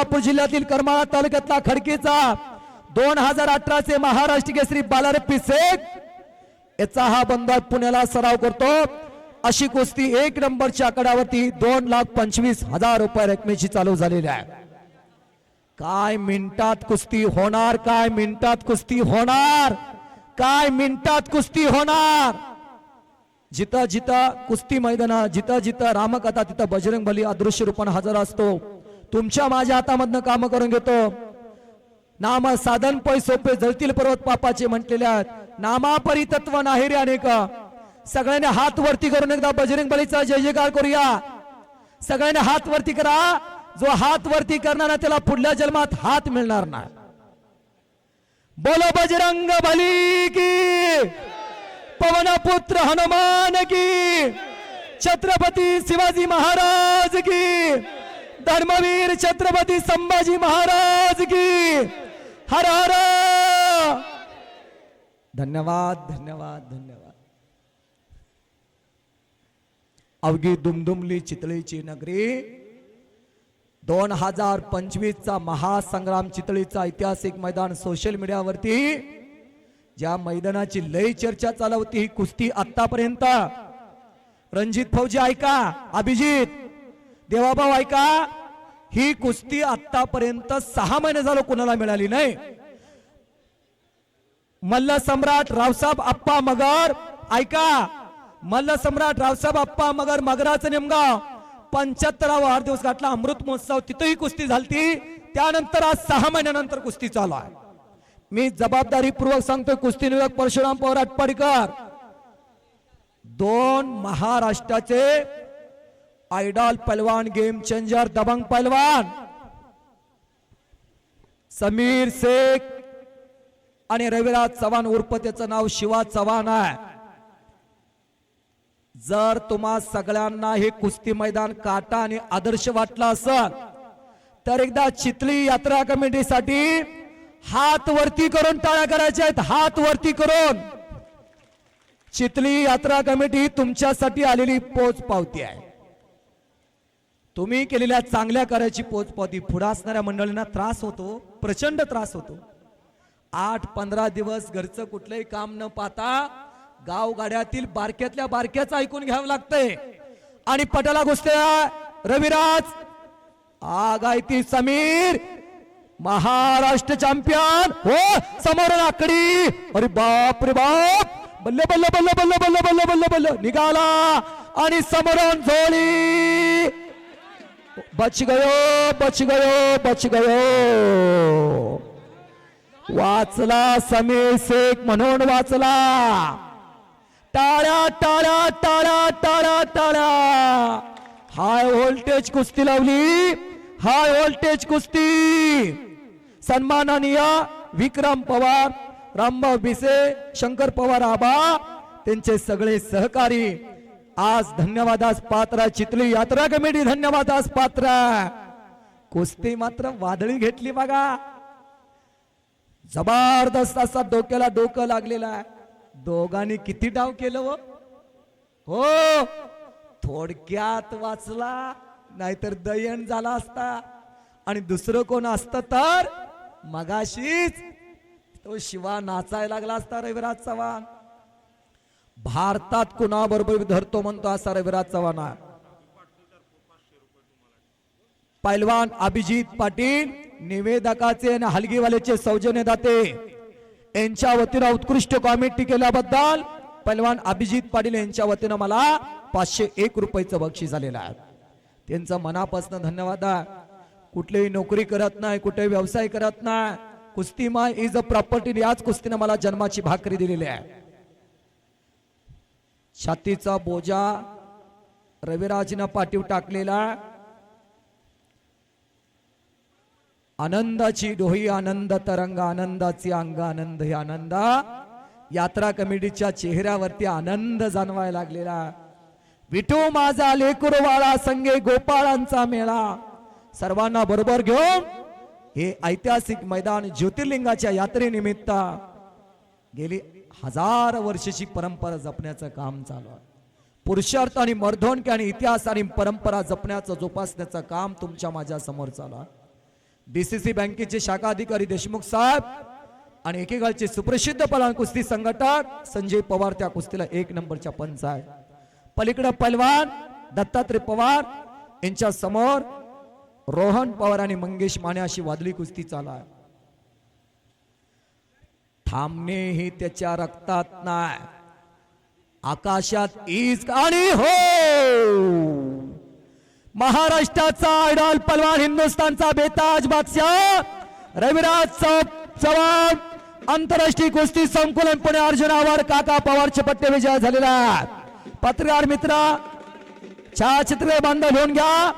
सोलापूर जिल्ह्यातील करमाळा तालुक्यातला खडकीचा दोन हजार अठराचे महाराष्ट्र केसरी बालारे पिसेक. याचा हा बंदर पुण्याला सराव करतो. अशी कुस्ती एक नंबरच्या आकड्यावरती दोन लाख पंचवीस हजार रुपये रकमेची चालू झालेली आहे. काय मिनिटात कुस्ती होणार? काय मिनिटात कुस्ती होणार? काय मिनिटात कुस्ती होणार? जिथं जिथं कुस्ती मैदाना जिथं जिथं रामकथा तिथं बजरंग बली अदृश्य रूपाने हजर असतो. तुमच्या माझ्या हातामधनं काम करून घेतो. नामा साधन पै सोपे जळतील पर्वत पापाचे म्हटलेले आहेत नामा परितत्व नाही रे अनेक. सगळ्यांनी हात वरती करून एकदा बजरंग बलीचा जय जयकार करूया. सगळ्यांनी हात वरती करा. जो हात वरती करणार ना त्याला पुढल्या जन्मात हात मिळणार नाही. बोलो बजरंग बली की पवनपुत्र हनुमान की छत्रपती शिवाजी महाराज की. धर्मवीर छत्रपती संभाजी महाराज की। हर हर। धन्यवाद धन्यवाद धन्यवाद। अवघी दुमदुमली चितळीची नगरी दोन हजार पंचवीस चा महासंग्राम चितळीचा ऐतिहासिक मैदान सोशल मीडियावरती ज्या मैदानाची लय चर्चा चालवती ही कुस्ती आतापर्यंत रणजित फौजी ऐका अभिजित. देवाभाऊ ऐका. ही कुस्ती आतापर्यंत सहा महिने झालो कुणाला मिळाली नाही. मल्ल सम्राट रावसाहेब आप्पा मगर ऐका. मल्ल सम्राट रावसाहेब आप्पा मगर मगराचं नेमगाव पंच्याहत्तरावा वाढदिवस गाठला. अमृत महोत्सव तिथंही कुस्ती झालती. त्यानंतर आज सहा महिन्यानंतर कुस्ती चालू आहे. मी जबाबदारीपूर्वक सांगतोय कुस्ती निवेदक परशुराम पवार आटपाडीकर. दोन महाराष्ट्राचे आयडॉल पलवान गेम चेंजर दबंग पलवान समीर शेख आणि रविराज चव्हाण उर्फ त्याचं नाव शिवा चव्हाण आहे. जर तुम्हा सगळ्यांना हे कुस्ती मैदान काटा आणि आदर्श वाटला असल तर एकदा चितली यात्रा कमिटीसाठी हात वरती करून टाळ्या करायच्या आहेत. हात वरती करून. चितली यात्रा कमिटी तुमच्यासाठी आलेली पोच पावती आहे. तुम्ही केलेल्या चांगल्या कार्याची पोचपावती पुढे असणाऱ्या मंडळींना त्रास होतो प्रचंड त्रास होतो. आठ पंधरा दिवस घरचं कुठलंही काम न पाहता गाव गाड्यातील बारक्यातल्या बारक्याचं ऐकून घ्यावं लागतंय. आणि पटाला गोष्टी रविराज आगायती समीर महाराष्ट्र चॅम्पियन हो समोर आकडी. अरे बाप रे बाप. बल्ले बल्ले बल्ले बल्ले बल्ले बल्ले बल्ले बल्ले निघाला आणि समोरून झोळी बच गयो बच गयो बच गयो वाचला समीर शेख म्हणून वाचला. टाळ्या टाळ्या टाळ्या टाळ्या टाळ्या. हाय व्होल्टेज कुस्ती लावली. हाय व्होल्टेज कुस्ती. सन्माननीय विक्रम पवार रामभाऊ भिसे शंकर पवार आबा त्यांचे सगळे सहकारी आज धन्यवादास पात्र चितली यात्रा कमिटी धन्यवादास पात्र. कुस्ती मात्र वादळी घेतली बघा. जबरदस्त असा डोक्याला डोकं लागलेलं आहे. दोघांनी किती डाव केलं हो? हो. थोडक्यात वाचला नाहीतर दयन झाला असता. आणि दुसरं कोण असतं तर मगाशीच तो शिवा नाचायला लागला असता रविराज चव्हाण. भारतात कुणाबरोबर धरतो म्हणतो असा रविराज चव्हाण पैलवान अभिजित पाटील निवेदकाचे आणि हलगीवाल्याचे सौजन्य दाते. यांच्या वतीनं उत्कृष्ट कॉमेंट्री केल्याबद्दल पैलवान अभिजित पाटील यांच्या वतीनं मला पाचशे एक रुपयाचं बक्षीस झालेलं आहे. त्यांचं मनापासून धन्यवाद कुठलीही नोकरी करत नाही कुठेही व्यवसाय करत नाही. कुस्तीमा इज अ प्रॉपर्टी याच कुस्तीनं मला जन्माची भाकरी दिलेली आहे. छातीचा बोजा रविराजनं पाठीव टाकलेला. आनंदाची डोही आनंद तरंग आनंदाची अंग आनंद हे आनंद. यात्रा कमिटीच्या चेहऱ्यावरती आनंद जाणवायला लागलेला. विठू माझा लेकुरवाळा संगे गोपाळांचा मेळा. सर्वांना बरोबर घेऊन हे ऐतिहासिक मैदान ज्योतिर्लिंगाच्या यात्रेनिमित्त गेली हजार वर्षाची परंपरा जपण्याचं काम चालू आहे. पुरुषार्थ आणि मर्धोनके आणि इतिहास आणि परंपरा जपण्याचं जोपासण्याचं काम तुमच्या माझ्यासमोर चालू आहे. डीसीसी बँकेचे शाखा अधिकारी देशमुख साहेब आणि एकेकाळचे सुप्रसिद्ध पलान कुस्ती संघटक संजय पवार त्या कुस्तीला एक नंबरच्या पंच आहे पलीकडे पलवान दत्तात्रय पवार यांच्या समोर रोहन पवार आणि मंगेश माने अशी वादळी कुस्ती चालू आहे. थांबणे त्याच्या रक्तात नाही आकाशात ईज आणि हो! महाराष्ट्राचा आयडॉल पलवान हिंदुस्थानचा बेताज बादशाह रविराज चव्हाण आंतरराष्ट्रीय गोष्टी संकुलन पुणे अर्जुन आवार काका पवारचे पट्टे विजय झालेला. पत्रकार मित्र छायाचित्र बांधव घेऊन घ्या.